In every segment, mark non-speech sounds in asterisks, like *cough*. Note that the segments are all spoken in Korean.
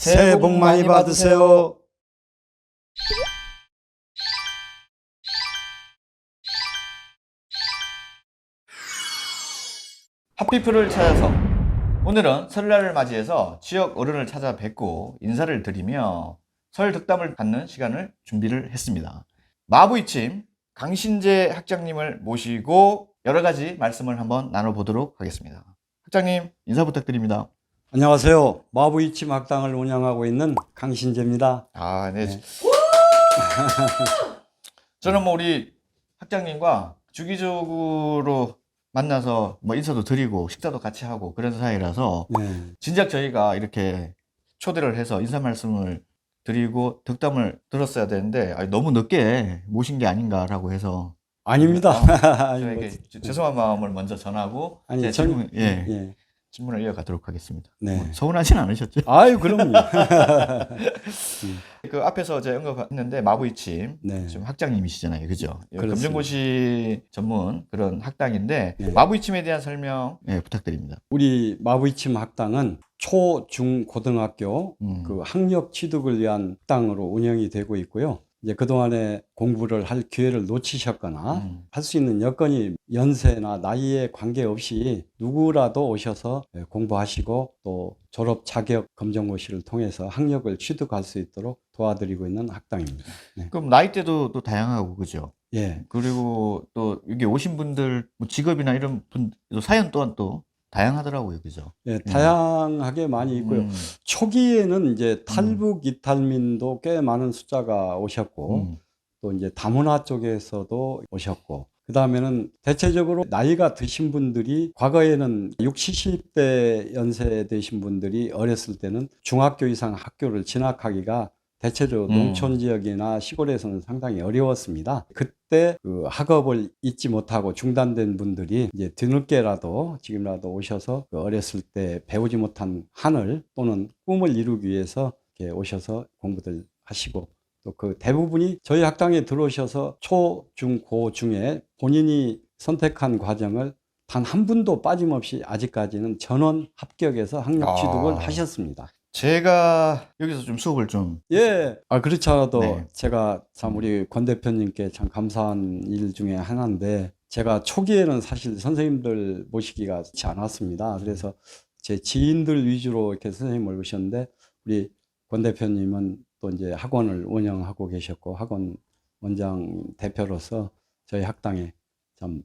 새해 복 많이 받으세요. 핫피플을 찾아서 오늘은 설날을 맞이해서 지역 어른을 찾아뵙고 인사를 드리며 설 덕담을 갖는 시간을 준비를 했습니다. 마부이침 강신재 학장님을 모시고 여러 가지 말씀을 한번 나눠보도록 하겠습니다. 학장님 인사 부탁드립니다. 안녕하세요. 마부이침 학당을 운영하고 있는 강신재입니다. 아, 네. 네. *laughs* 저는 뭐 우리 학장님과 주기적으로 만나서 뭐 인사도 드리고 식사도 같이 하고 그런 사이라서 네. 진작 저희가 이렇게 초대를 해서 인사 말씀을 드리고 덕담을 들었어야 되는데 아니, 너무 늦게 모신 게 아닌가라고 해서 아닙니다. *laughs* 아니, 뭐, 저에게 주- 죄송한 마음을 먼저 전하고 아니, 제 전- 질문, 예, 예. 질문을 이어가도록 하겠습니다. 네. 뭐 서운하진 않으셨죠? 아유, 그럼요. *laughs* 그 앞에서 제가 언급했는데 마부이침 네. 지금 학장님이시잖아요, 그죠? 예, 그렇습니다. 검정고시 전문 그런 학당인데 네. 마부이침에 대한 설명 예, 부탁드립니다. 우리 마부이침 학당은 초, 중, 고등학교 음. 그 학력 취득을 위한 학당으로 운영이 되고 있고요. 이제 그동안에 공부를 할 기회를 놓치셨거나 음. 할수 있는 여건이 연세나 나이에 관계없이 누구라도 오셔서 예, 공부하시고 또 졸업 자격 검정고시를 통해서 학력을 취득할 수 있도록 도와드리고 있는 학당입니다. 네. 그럼 나이대도 또 다양하고 그죠? 예. 그리고 또 여기 오신 분들 뭐 직업이나 이런 분또 사연 또한 또 다양하더라고요, 그죠? 예, 다양하게 많이 있고요. 음, 초기에는 이제 탈북 이탈민도 꽤 많은 숫자가 오셨고 음. 또 이제 다문화 쪽에서도 오셨고 그 다음에는 대체적으로 나이가 드신 분들이 과거에는 60, 70대 연세 되신 분들이 어렸을 때는 중학교 이상 학교를 진학하기가 대체적으로 음. 농촌 지역이나 시골에서는 상당히 어려웠습니다. 그때 그 학업을 잊지 못하고 중단된 분들이 이제 뒤늦게라도 지금이라도 오셔서 그 어렸을 때 배우지 못한 한을 또는 꿈을 이루기 위해서 이렇게 오셔서 공부들 하시고 또 그 대부분이 저희 학당에 들어오셔서 초, 중, 고 중에 본인이 선택한 과정을 단 한 분도 빠짐없이 아직까지는 전원 합격해서 학력 아. 취득을 하셨습니다. 제가 여기서 좀 수업을 좀 예. 아, 그렇지 않아도 네. 제가 참 우리 권 대표님께 참 감사한 일 중에 하나인데 제가 초기에는 사실 선생님들 모시기가 쉽지 않았습니다. 그래서 제 지인들 위주로 이렇게 선생님을 모셨는데 우리 권 대표님은 또 이제 학원을 운영하고 계셨고 학원 원장 대표로서 저희 학당에 참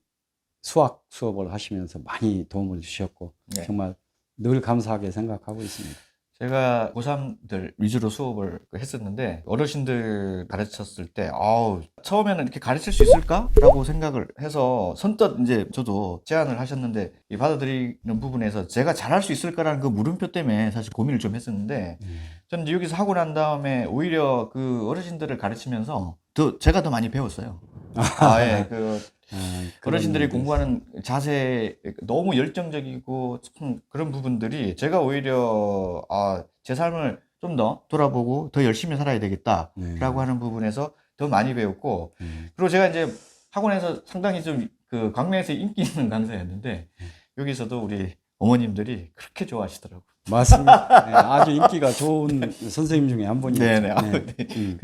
수학 수업을 하시면서 많이 도움을 주셨고 네. 정말 늘 감사하게 생각하고 있습니다. 제가 고3들 위주로 수업을 했었는데 어르신들 가르쳤을 때 아우 처음에는 이렇게 가르칠 수 있을까라고 생각을 해서 선뜻 이제 저도 제안을 하셨는데 이 받아들이는 부분에서 제가 잘할 수 있을까라는 그 물음표 때문에 사실 고민을 좀 했었는데 저는 이제 여기서 하고 난 다음에 오히려 그 어르신들을 가르치면서 더 제가 더 많이 배웠어요. 아, 예. 그 아, 어르신들이 일도 공부하는 자세 너무 열정적이고 참 그런 부분들이 제가 오히려 아, 제 삶을 좀 더 돌아보고 더 열심히 살아야 되겠다라고 네. 하는 부분에서 더 많이 배웠고 음. 그리고 제가 이제 학원에서 상당히 좀 그 강매에서 인기 있는 강사였는데 여기서도 우리 어머님들이 그렇게 좋아하시더라고요. 맞습니다. 네, 아주 인기가 좋은 선생님 중에 한 분이죠. 네네. 아, 네. 음.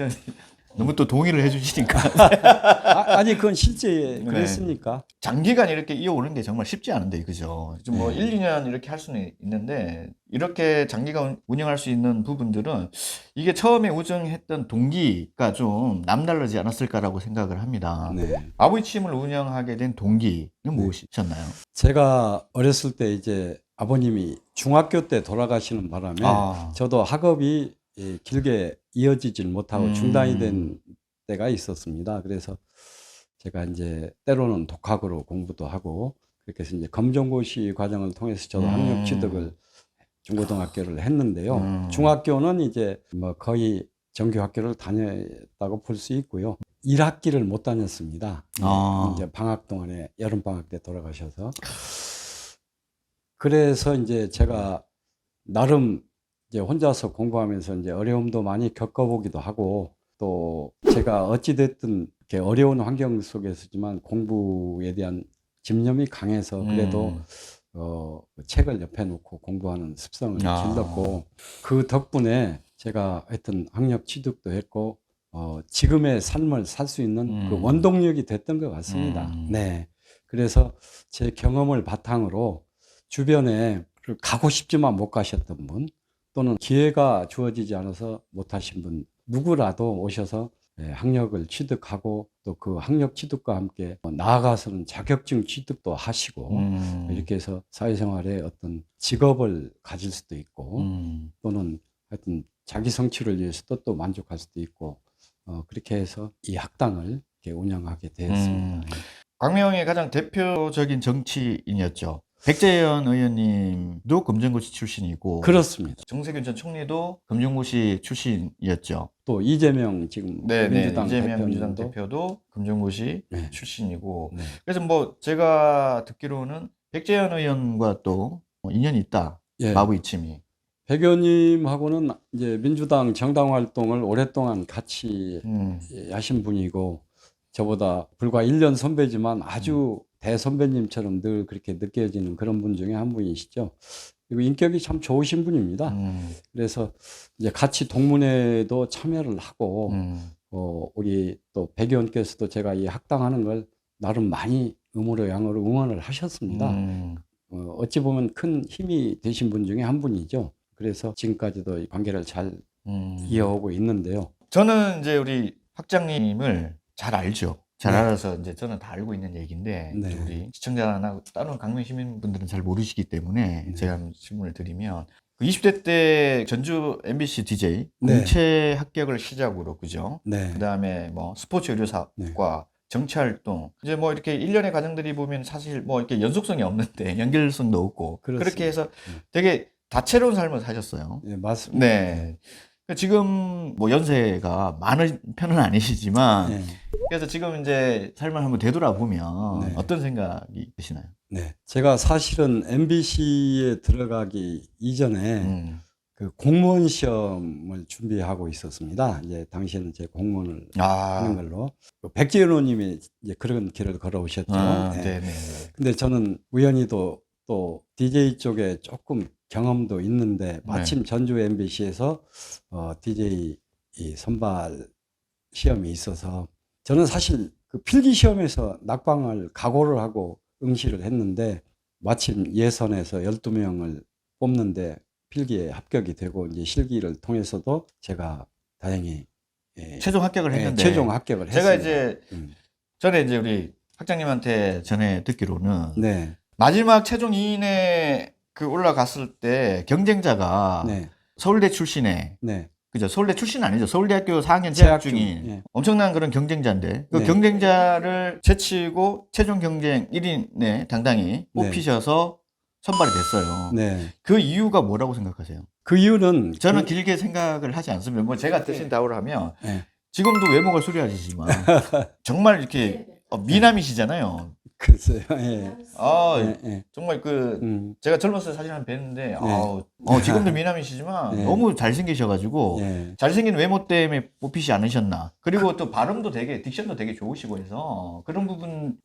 너무 또 동의를 해주시니까 *laughs* 아, 아니 그건 실제 네. 그랬습니까? 장기간 이렇게 이어오는 게 정말 쉽지 않은데 그죠? 좀 뭐 네. 1, 2년 이렇게 할 수는 있는데 이렇게 장기간 운영할 수 있는 부분들은 이게 처음에 우정했던 동기가 좀 남다르지 않았을까라고 생각을 합니다. 네. 아부이침을 운영하게 된 동기는 무엇이셨나요? 제가 어렸을 때 이제 아버님이 중학교 때 돌아가시는 바람에 아, 저도 학업이 예, 길게 이어지질 못하고 음. 중단이 된 때가 있었습니다. 그래서 제가 이제 때로는 독학으로 공부도 하고 그렇게 해서 이제 검정고시 과정을 통해서 저도 음. 학력 취득을 중고등학교를 했는데요. 음. 중학교는 이제 뭐 거의 정규 학교를 다녔다고 볼 수 있고요. 1학기를 못 다녔습니다. 아. 이제 방학 동안에 여름 방학 때 돌아가셔서 그래서 이제 제가 나름 이제 혼자서 공부하면서 이제 어려움도 많이 겪어보기도 하고 또 제가 어찌됐든 이렇게 어려운 환경 속에서지만 공부에 대한 집념이 강해서 그래도 음. 어, 책을 옆에 놓고 공부하는 습성을 아. 길렀고 그 덕분에 제가 하여튼 학력 취득도 했고 어, 지금의 삶을 살 수 있는 그 음. 원동력이 됐던 것 같습니다. 음. 네. 그래서 제 경험을 바탕으로 주변에 그 가고 싶지만 못 가셨던 분 또는 기회가 주어지지 않아서 못 하신 분 누구라도 오셔서 예, 학력을 취득하고 또 그 학력 취득과 함께 나아가서는 자격증 취득도 하시고 음. 이렇게 해서 사회생활에 어떤 직업을 가질 수도 있고 음. 또는 하여튼 자기 성취를 위해서도 또 만족할 수도 있고 어, 그렇게 해서 이 학당을 이렇게 운영하게 되었습니다. 음. 광명의 가장 대표적인 정치인이었죠. 백재현 의원님도 검정고시 출신이고 그렇습니다. 정세균 전 총리도 검정고시 출신이었죠. 또 이재명 지금 네, 네. 민주당 이재명 민주당 대표님도 대표도 검정고시 네. 출신이고 네. 그래서 뭐 제가 듣기로는 백재현 의원과 또 인연이 있다. 예. 마부 이침이. 백 의원님하고는 이제 민주당 정당 활동을 오랫동안 같이 음. 하신 분이고 저보다 불과 1년 선배지만 아주 음. 대선배님처럼 늘 그렇게 느껴지는 그런 분 중에 한 분이시죠. 그리고 인격이 참 좋으신 분입니다. 음. 그래서 이제 같이 동문회도 참여를 하고 음. 어, 우리 또 백 의원께서도 제가 이 학당하는 걸 나름 많이 음으로 양으로 응원을 하셨습니다. 음. 어, 어찌 보면 큰 힘이 되신 분 중에 한 분이죠. 그래서 지금까지도 이 관계를 잘 음. 이어오고 있는데요. 저는 이제 우리 학장님을 잘 알죠. 잘 네. 알아서 이제 저는 다 알고 있는 얘기인데 네. 우리 시청자나 다른 강명 시민분들은 잘 모르시기 때문에 네. 제가 질문을 드리면 그 20대 때 전주 MBC DJ 네. 공채 합격을 시작으로 그죠? 네. 그다음에 뭐 스포츠 의료사과 네. 정치 활동 이제 뭐 이렇게 일련의 과정들이 보면 사실 뭐 이렇게 연속성이 없는데 *laughs* 연결성도 없고 그렇게 그렇습니다. 해서 네. 되게 다채로운 삶을 사셨어요. 네, 맞습니다. 네. 그러니까 지금 뭐 연세가 많은 편은 아니시지만 네. 그래서 지금 이제 삶을 한번 되돌아보면 네. 어떤 생각이 드시나요? 네. 제가 사실은 MBC에 들어가기 이전에 음. 그 공무원 시험을 준비하고 있었습니다. 이제 당시에는 제 공무원을 하는 아, 걸로. 그 백지현 의원님이 이제 그런 길을 걸어오셨죠. 아 네. 네, 네. 근데 저는 우연히도 또 DJ 쪽에 조금 경험도 있는데 마침 전주 MBC에서 어, DJ 이 선발 시험이 있어서 저는 사실 그 필기 시험에서 낙방을 각오를 하고 응시를 했는데 마침 예선에서 12명을 뽑는데 필기에 합격이 되고 이제 실기를 통해서도 제가 다행히 예, 최종 합격을 예, 했는데 최종 합격을 했습니다. 제가 이제 음, 전에 이제 우리 학장님한테 전에 듣기로는 네, 마지막 최종 2인에 그 올라갔을 때 경쟁자가 네, 서울대 출신의 네. 그죠 서울대 출신 아니죠 서울대학교 4학년 재학 재학 중, 중인 예. 엄청난 그런 경쟁자인데 그 네. 경쟁자를 제치고 최종 경쟁 1인에 당당히 뽑히셔서 선발이 됐어요. 네. 그 이유가 뭐라고 생각하세요? 그 이유는 저는 그- 길게 생각을 하지 않습니다. 뭐 제가 드신 답을 하면 네. 지금도 외모가 수려하시지만 *laughs* 정말 이렇게 어, 미남이시잖아요. 글쎄요. 예. 아 예, 예. 정말 그 음, 제가 젊었을 때 사진 한번 뵀는데 아우, 어, 지금도 미남이시지만 네. *laughs* 너무 잘생기셔가지고 예. 잘생긴 외모 때문에 뽑히지 않으셨나. 그리고 또 발음도 되게 딕션도 되게 좋으시고 해서 그런 부분을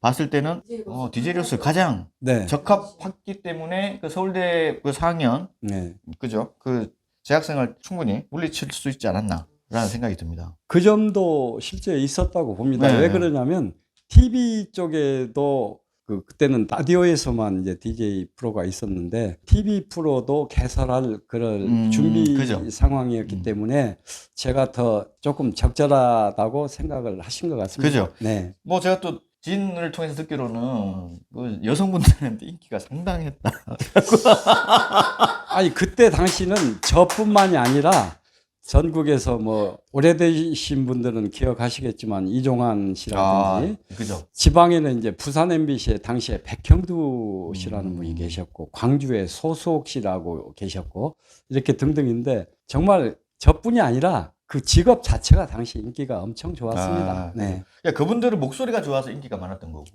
봤을 때는 어, 디제리우스 가장 네. 적합했기 때문에 그 서울대 그 4학년 네. 그죠? 그 재학생을 충분히 물리칠 수 있지 않았나라는 생각이 듭니다. 그 점도 실제 있었다고 봅니다. 네, 왜 네. 그러냐면 TV 쪽에도 그 그때는 라디오에서만 이제 DJ 프로가 있었는데 TV 프로도 개설할 그런 음, 준비 그죠. 상황이었기 음. 때문에 제가 더 조금 적절하다고 생각을 하신 것 같습니다. 그죠? 네. 뭐 제가 또 진을 통해서 듣기로는 그 여성분들한테 인기가 상당했다. *laughs* 아니 그때 당시는 저뿐만이 아니라 전국에서 뭐 오래되신 분들은 기억하시겠지만 이종환 씨라든지 그죠? 지방에는 이제 부산 MBC에 당시에 백형두 씨라는 음. 분이 계셨고 광주에 소수옥 씨라고 계셨고 이렇게 등등인데 정말 저뿐이 아니라 그 직업 자체가 당시 인기가 엄청 좋았습니다. 아, 네. 그러니까 그분들은 목소리가 좋아서 인기가 많았던 거고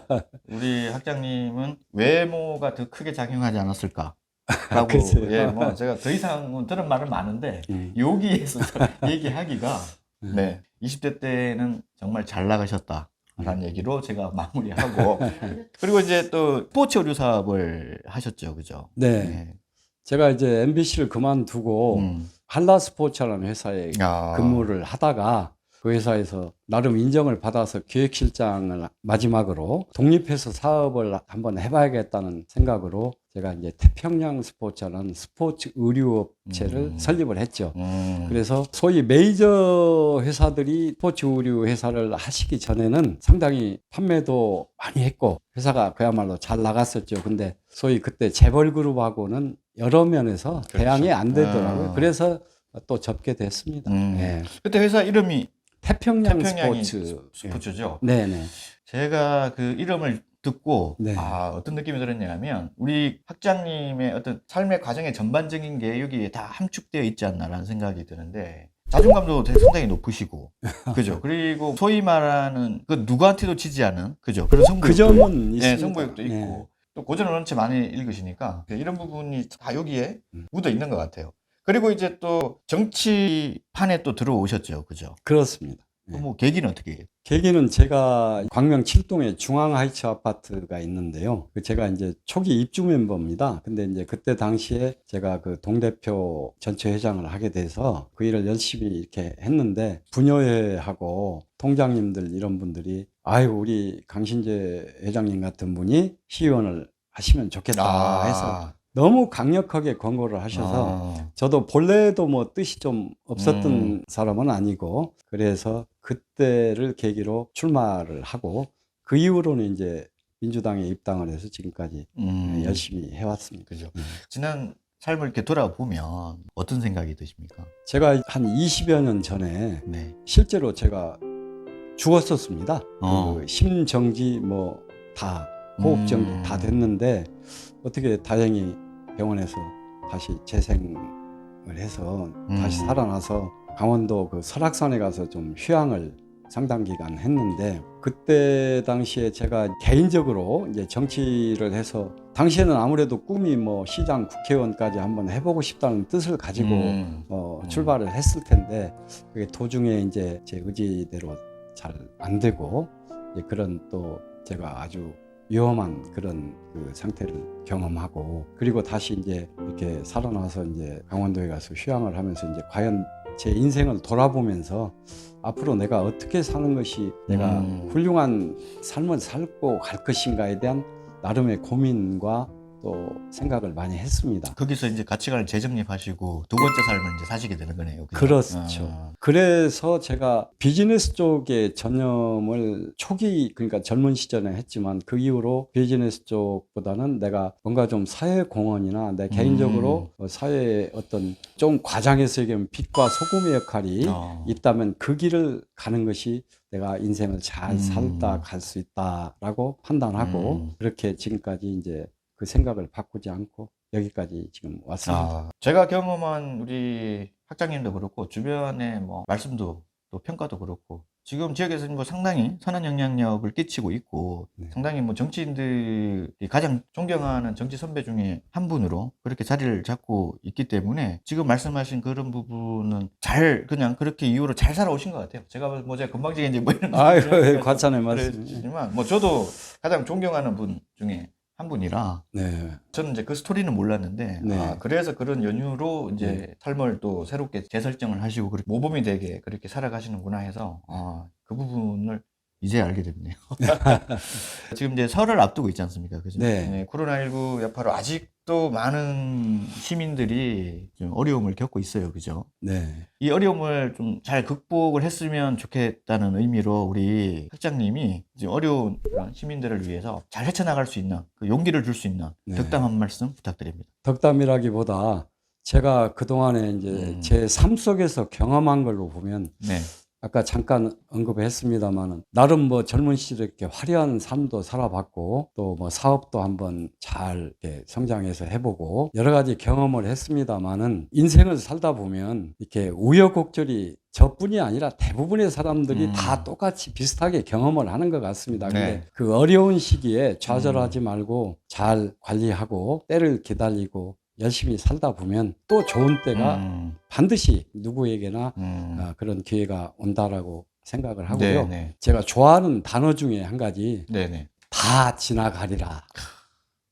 *laughs* 우리 학장님은 외모가 더 크게 작용하지 않았을까? 라고 글쎄요. 예, 뭐 제가 더 이상은 들은 말은 많은데 음. 여기에서 *laughs* 얘기하기가 음. 네 20대 때는 정말 잘 나가셨다. 라는 얘기로 제가 마무리하고 *laughs* 그리고 이제 또 스포츠 의류 사업을 하셨죠, 그죠? 네. 제가 이제 MBC를 그만두고 음. 한라 스포츠라는 회사에 아. 근무를 하다가 그 회사에서 나름 인정을 받아서 기획실장을 마지막으로 독립해서 사업을 한번 해봐야겠다는 생각으로 제가 이제 태평양 스포츠라는 스포츠 의류 업체를 음. 설립을 했죠. 음. 그래서 소위 메이저 회사들이 스포츠 의류 회사를 하시기 전에는 상당히 판매도 많이 했고 회사가 그야말로 잘 나갔었죠. 근데 소위 그때 재벌 그룹하고는 여러 면에서 그렇죠. 대항이 안 되더라고요. 아. 그래서 또 접게 됐습니다. 음. 예. 그때 회사 이름이 태평양, 스포츠. 스포츠죠. 예. 네네. 제가 그 이름을 듣고 네. 아 어떤 느낌이 들었냐면 우리 학장님의 어떤 삶의 과정의 전반적인 게 여기에 다 함축되어 있지 않나라는 생각이 드는데 자존감도 상당히 높으시고 *laughs* 그죠 그리고 소위 말하는 그 누구한테도 지지 않은 그죠 그런 성부욕도 그 점은 네, 있습니다. 성부욕도 있고 네. 또 고전을 원체 많이 읽으시니까 이런 부분이 다 여기에 음. 묻어 있는 것 같아요. 그리고 이제 또 정치판에 또 들어오셨죠, 그죠? 그렇습니다. 네. 뭐 계기는 어떻게? 해요? 계기는 제가 광명 7동에 중앙 하이츠 아파트가 있는데요. 그 제가 이제 초기 입주 멤버입니다. 근데 이제 그때 당시에 제가 그 동대표 전체 회장을 하게 돼서 그 일을 열심히 이렇게 했는데 분여회하고 통장님들 이런 분들이 아유 우리 강신재 회장님 같은 분이 시의원을 하시면 좋겠다 해서 너무 강력하게 권고를 하셔서 아, 저도 본래도 뭐 뜻이 좀 없었던 음. 사람은 아니고 그래서 그때를 계기로 출마를 하고 그 이후로는 이제 민주당에 입당을 해서 지금까지 음, 열심히 해왔습니다. 그죠. 음. 지난 삶을 이렇게 돌아보면 어떤 생각이 드십니까? 제가 한 20여 년 전에 네. 실제로 제가 죽었었습니다. 어. 그 심정지 뭐 다 호흡정지 음. 다 됐는데 어떻게 다행히 병원에서 다시 재생을 해서 다시 음. 살아나서 강원도 그 설악산에 가서 좀 휴양을 상당 기간 했는데 그때 당시에 제가 개인적으로 이제 정치를 해서 당시에는 아무래도 꿈이 뭐 시장 국회의원까지 한번 해보고 싶다는 뜻을 가지고 음. 어, 음. 출발을 했을 텐데 그게 도중에 이제 제 의지대로 잘 안 되고 그런 또 제가 아주 위험한 그런 그 상태를 경험하고 그리고 다시 이제 이렇게 살아나서 이제 강원도에 가서 휴양을 하면서 이제 과연 제 인생을 돌아보면서 앞으로 내가 어떻게 사는 것이 내가 음. 훌륭한 삶을 살고 갈 것인가에 대한 나름의 고민과 또 생각을 많이 했습니다. 거기서 이제 가치관을 재정립하시고 두 번째 삶을 이제 사시게 되는 거네요. 그죠? 그렇죠. 아, 그래서 제가 비즈니스 쪽에 전념을 초기 그러니까 젊은 시절에 했지만 그 이후로 비즈니스 쪽보다는 내가 뭔가 좀 사회 공헌이나 내 개인적으로 어, 사회에 어떤 좀 과장해서 얘기하면 빛과 소금의 역할이 어. 있다면 그 길을 가는 것이 내가 인생을 잘 음. 살다 갈 수 있다라고 판단하고 음. 그렇게 지금까지 이제 그 생각을 바꾸지 않고 여기까지 지금 왔습니다. 아, 제가 경험한 우리 학장님도 그렇고 주변의 뭐 말씀도 또 평가도 그렇고 지금 지역에서 뭐 상당히 선한 영향력을 끼치고 있고 네. 상당히 뭐 정치인들이 가장 존경하는 정치 선배 중에 한 분으로 그렇게 자리를 잡고 있기 때문에 지금 말씀하신 그런 부분은 잘 그냥 그렇게 이후로 잘 살아오신 것 같아요. 제가 뭐 제가 금방지게 이제 뭐 이런 아유, *laughs* 말씀을 과찬의 말씀. 그랬지만 뭐 저도 가장 존경하는 분 중에 한 분이라 네. 저는 이제 그 스토리는 몰랐는데 네. 아, 그래서 그런 연유로 이제 삶을 또 새롭게 재설정을 하시고 그렇게 모범이 되게 그렇게 살아가시는구나 해서 아, 그 부분을 이제 알게 됐네요. *laughs* 지금 이제 설을 앞두고 있지 않습니까? 그죠? 네. 코로나19 여파로 아직도 많은 시민들이 좀 어려움을 겪고 있어요. 그죠? 네. 이 어려움을 좀 잘 극복을 했으면 좋겠다는 의미로 우리 학장님이 이제 어려운 그런 시민들을 위해서 잘 헤쳐나갈 수 있는 그 용기를 줄 수 있는 네. 덕담 한 말씀 부탁드립니다. 덕담이라기보다 제가 그동안에 이제 음. 제 삶 속에서 경험한 걸로 보면 네. 아까 잠깐 언급했습니다만은 나름 뭐 젊은 시절에 이렇게 화려한 삶도 살아봤고 또 뭐 사업도 한번 잘 이렇게 성장해서 해보고 여러 가지 경험을 했습니다만은 인생을 살다 보면 이렇게 우여곡절이 저뿐이 아니라 대부분의 사람들이 음. 다 똑같이 비슷하게 경험을 하는 것 같습니다. 근데 네. 그 어려운 시기에 좌절하지 말고 잘 관리하고 때를 기다리고 열심히 살다 보면 또 좋은 때가 음, 반드시 누구에게나 음, 아, 그런 기회가 온다라고 생각을 하고요. 네네. 제가 좋아하는 단어 중에 한 가지 네네. 다 지나가리라.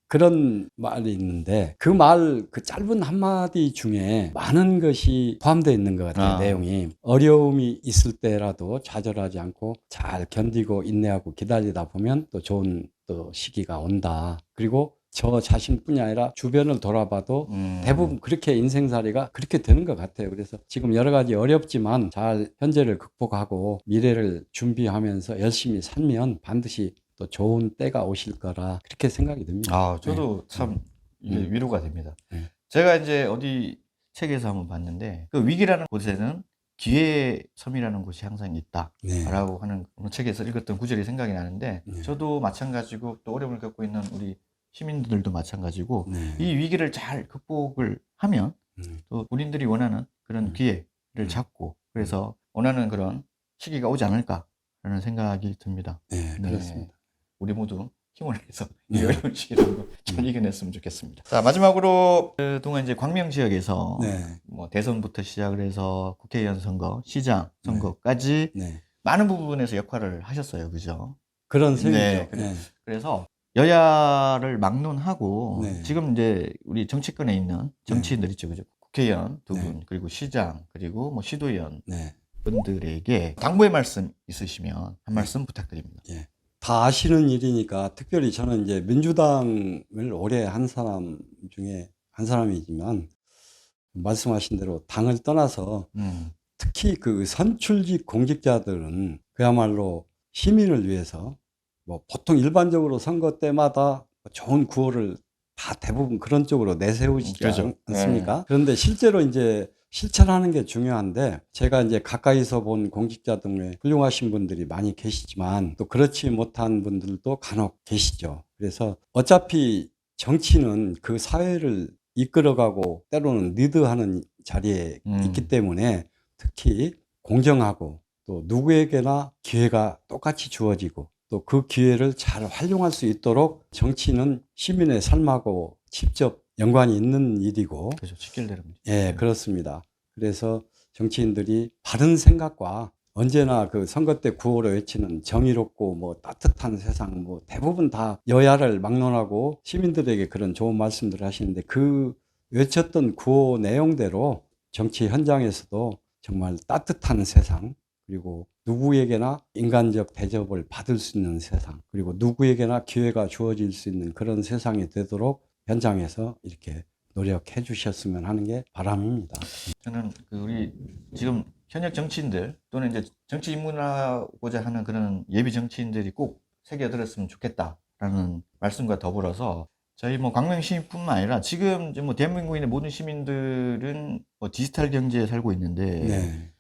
그런 말이 있는데 그 말 그 짧은 한 마디 중에 많은 것이 포함되어 있는 것 같아요. 아. 내용이 어려움이 있을 때라도 좌절하지 않고 잘 견디고 인내하고 기다리다 보면 또 좋은 또 시기가 온다. 그리고 저 자신뿐이 아니라 주변을 돌아봐도 음. 대부분 그렇게 인생살이가 그렇게 되는 것 같아요. 그래서 지금 여러 가지 어렵지만 잘 현재를 극복하고 미래를 준비하면서 열심히 살면 반드시 또 좋은 때가 오실 거라 그렇게 생각이 듭니다. 아, 저도 참 이게 음. 위로가 됩니다. 네. 제가 이제 어디 책에서 한번 봤는데 그 위기라는 곳에는 기회의 섬이라는 곳이 항상 네. 있다라고 하는 어느 책에서 읽었던 구절이 생각이 나는데 네. 저도 마찬가지고 또 어려움을 겪고 있는 우리 시민들도 마찬가지고 네. 이 위기를 잘 극복을 하면 음. 또 본인들이 원하는 그런 음. 기회를 음. 잡고 그래서 원하는 그런 시기가 오지 않을까라는 생각이 듭니다. 네, 네. 그렇습니다. 우리 모두 힘을 내서 이 네. 어려운 시기라는 걸잘 이겨냈으면 좋겠습니다. 자 마지막으로 그동안 이제 광명 지역에서 네. 뭐 대선부터 시작을 해서 국회의원 선거, 시장 선거까지 네. 많은 부분에서 역할을 하셨어요, 그죠? 그런 셈이죠. 네. 네. 그래서 여야를 막론하고 네. 지금 이제 우리 정치권에 있는 정치인들 있죠, 그죠? 국회의원 두 분, 네. 그리고 시장, 그리고 뭐 시도의원 네. 분들에게 당부의 말씀 있으시면 한 말씀 부탁드립니다. 다 아시는 일이니까 특별히 저는 이제 민주당을 오래 한 사람 중에 한 사람이지만 말씀하신 대로 당을 떠나서 음, 특히 그 선출직 공직자들은 그야말로 시민을 위해서 뭐 보통 일반적으로 선거 때마다 좋은 구호를 다 대부분 그런 쪽으로 내세우지 그죠. 않- 않습니까? 그런데 실제로 이제 실천하는 게 중요한데 제가 이제 가까이서 본 공직자 중에 훌륭하신 분들이 많이 계시지만 또 그렇지 못한 분들도 간혹 계시죠. 그래서 어차피 정치는 그 사회를 이끌어가고 때로는 리드하는 자리에 음. 있기 때문에 특히 공정하고 또 누구에게나 기회가 똑같이 주어지고 또 그 기회를 잘 활용할 수 있도록 정치는 시민의 삶하고 직접 연관이 있는 일이고 그죠. 직결되는 예, 그렇습니다. 그래서 정치인들이 바른 생각과 언제나 그 선거 때 구호로 외치는 정의롭고 뭐 따뜻한 세상 뭐 대부분 다 여야를 막론하고 시민들에게 그런 좋은 말씀들을 하시는데 그 외쳤던 구호 내용대로 정치 현장에서도 정말 따뜻한 세상 그리고 누구에게나 인간적 대접을 받을 수 있는 세상 그리고 누구에게나 기회가 주어질 수 있는 그런 세상이 되도록 현장에서 이렇게 노력해 주셨으면 하는 게 바람입니다. 저는 그 우리 지금 현역 정치인들 또는 이제 정치 입문하고자 하는 그런 예비 정치인들이 꼭 새겨들었으면 좋겠다라는 말씀과 더불어서 저희 뭐 광명 시민뿐만 아니라 지금 뭐 대한민국인의 모든 시민들은 뭐 디지털 경제에 살고 있는데 네.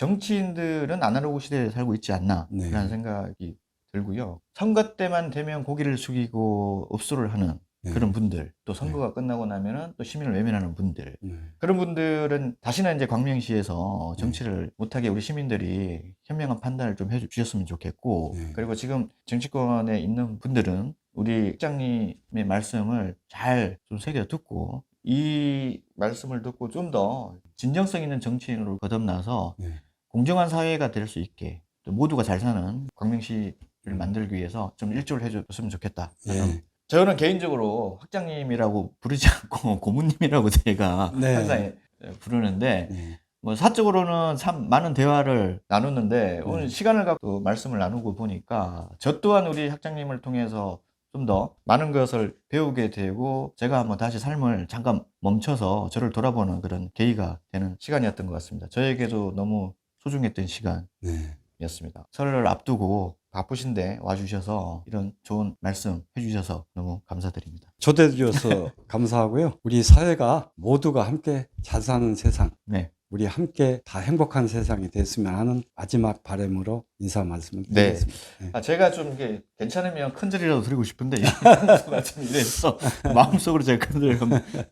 정치인들은 아날로그 시대에 살고 있지 않나라는 네. 생각이 들고요. 선거 때만 되면 고개를 숙이고 읍소를 하는 네. 그런 분들, 또 선거가 끝나고 나면은 또 시민을 외면하는 분들, 네. 그런 분들은 다시는 이제 광명시에서 정치를 못하게 우리 시민들이 현명한 판단을 좀 해주셨으면 좋겠고, 네. 그리고 지금 정치권에 있는 분들은 우리 국장님의 말씀을 잘 좀 새겨 듣고, 이 말씀을 듣고 좀 더 진정성 있는 정치인으로 거듭나서 네. 공정한 사회가 될 수 있게 또 모두가 잘 사는 광명시를 만들기 위해서 좀 일조를 해줬으면 좋겠다. 예. 저는 개인적으로 학장님이라고 부르지 *laughs* 않고 고모님이라고 제가 네. 항상 부르는데 네. 뭐 사적으로는 참 많은 대화를 나눴는데 네. 오늘 시간을 갖고 말씀을 나누고 보니까 저 또한 우리 학장님을 통해서 좀 더 많은 것을 배우게 되고 제가 한번 다시 삶을 잠깐 멈춰서 저를 돌아보는 그런 계기가 되는 시간이었던 것 같습니다. 저에게도 너무 소중했던 시간 네. 이었습니다. 설을 앞두고 바쁘신데 와주셔서 이런 좋은 말씀 해주셔서 너무 감사드립니다. 초대해 주셔서 *laughs* 감사하고요. 우리 사회가 모두가 함께 잘 사는 세상, 네. 우리 함께 다 행복한 세상이 됐으면 하는 마지막 바람으로 인사 말씀을 네. 드리겠습니다. 네. 아, 제가 좀 이게 괜찮으면 큰 절이라도 드리고 싶은데 *laughs* 좀 이래서 *laughs* 마음속으로 제가 큰 절을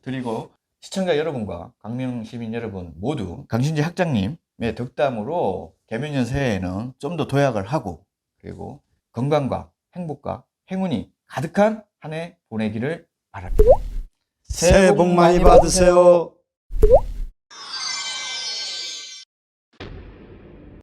드리고 시청자 여러분과 강명 시민 여러분 모두 강신지 학장님의 덕담으로 개면년 새해에는 좀 더 도약을 하고 그리고 건강과 행복과 행운이 가득한 한 해 보내기를 바랍니다. 새해 복 많이 받으세요.